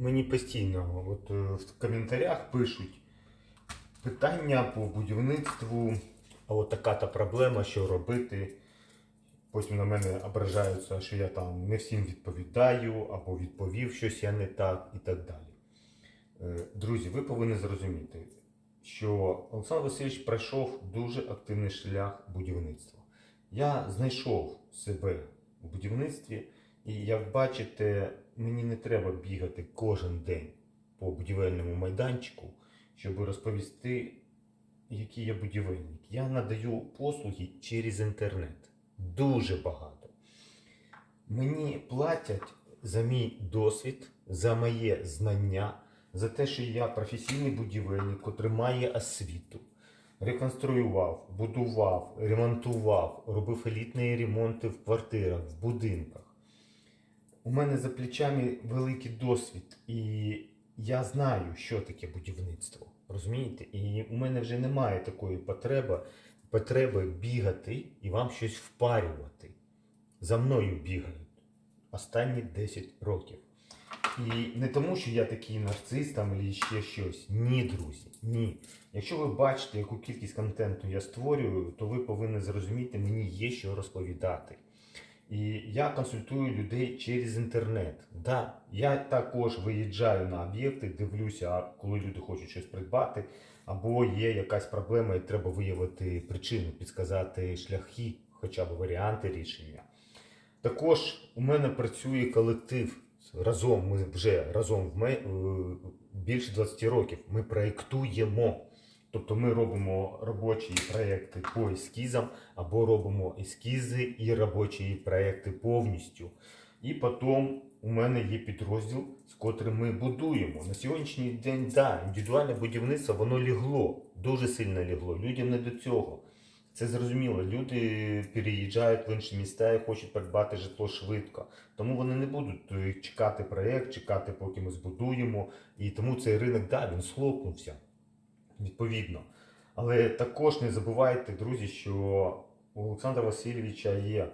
мені постійно от, е, в коментарях пишуть питання по будівництву, а от така та проблема, що робити. Потім на мене ображаються, що я там не всім відповідаю, або відповів щось я не так і так далі. Е, Друзі, ви повинні зрозуміти, що Олександр Васильович пройшов дуже активний шлях будівництва. Я знайшов себе у будівництві, і як бачите, мені не треба бігати кожен день по будівельному майданчику, щоб розповісти, який я будівельник. Я надаю послуги через інтернет. Дуже багато. Мені платять за мій досвід, за моє знання, за те, що я професійний будівельник, котрий має освіту. Реконструював, будував, ремонтував, робив елітні ремонти в квартирах, в будинках. У мене за плечами великий досвід, і я знаю, що таке будівництво. Розумієте? І у мене вже немає такої потреби, потреби бігати і вам щось впарювати. За мною бігають останні 10 років. І не тому, що я такий нарцис там або ще щось. Ні, друзі, ні. Якщо ви бачите, яку кількість контенту я створюю, то ви повинні зрозуміти, мені є що розповідати. І я консультую людей через інтернет. Да, я також виїжджаю на об'єкти, дивлюся, коли люди хочуть щось придбати, або є якась проблема, і треба виявити причину, підказати шляхи, хоча б варіанти рішення. Також у мене працює колектив. Разом ми вже разом в е, більше 20 років. Ми проєктуємо. Тобто ми робимо робочі проєкти по ескізам, або робимо ескізи і робочі проєкти повністю. І потім у мене є підрозділ, з котрим ми будуємо. На сьогоднішній день, да, індивідуальне будівництво воно лігло, дуже сильно лігло. Людям не до цього. Це зрозуміло. Люди переїжджають в інші міста і хочуть придбати житло швидко. Тому вони не будуть е, чекати проєкт, чекати, поки ми збудуємо. І тому цей ринок, да, він схлопнувся відповідно. Але також не забувайте, друзі, що у Олександра Васильовича є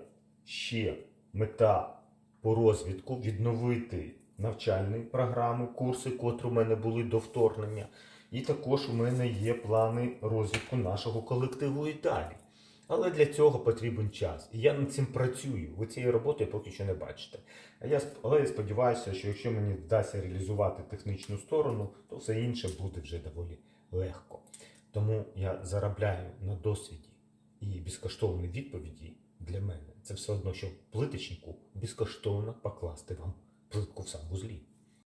ще мета по розвідку відновити навчальні програми, курси, котрі у мене були до вторгнення. І також у мене є плани розвитку нашого колективу і далі. Але для цього потрібен час. І я над цим працюю. Ви цієї роботи поки що не бачите. Я, але я сподіваюся, що якщо мені вдасться реалізувати технічну сторону, то все інше буде вже доволі легко. Тому я заробляю на досвіді і безкоштовні відповіді для мене. Це все одно, що плиточнику безкоштовно покласти вам плитку в санвузлі.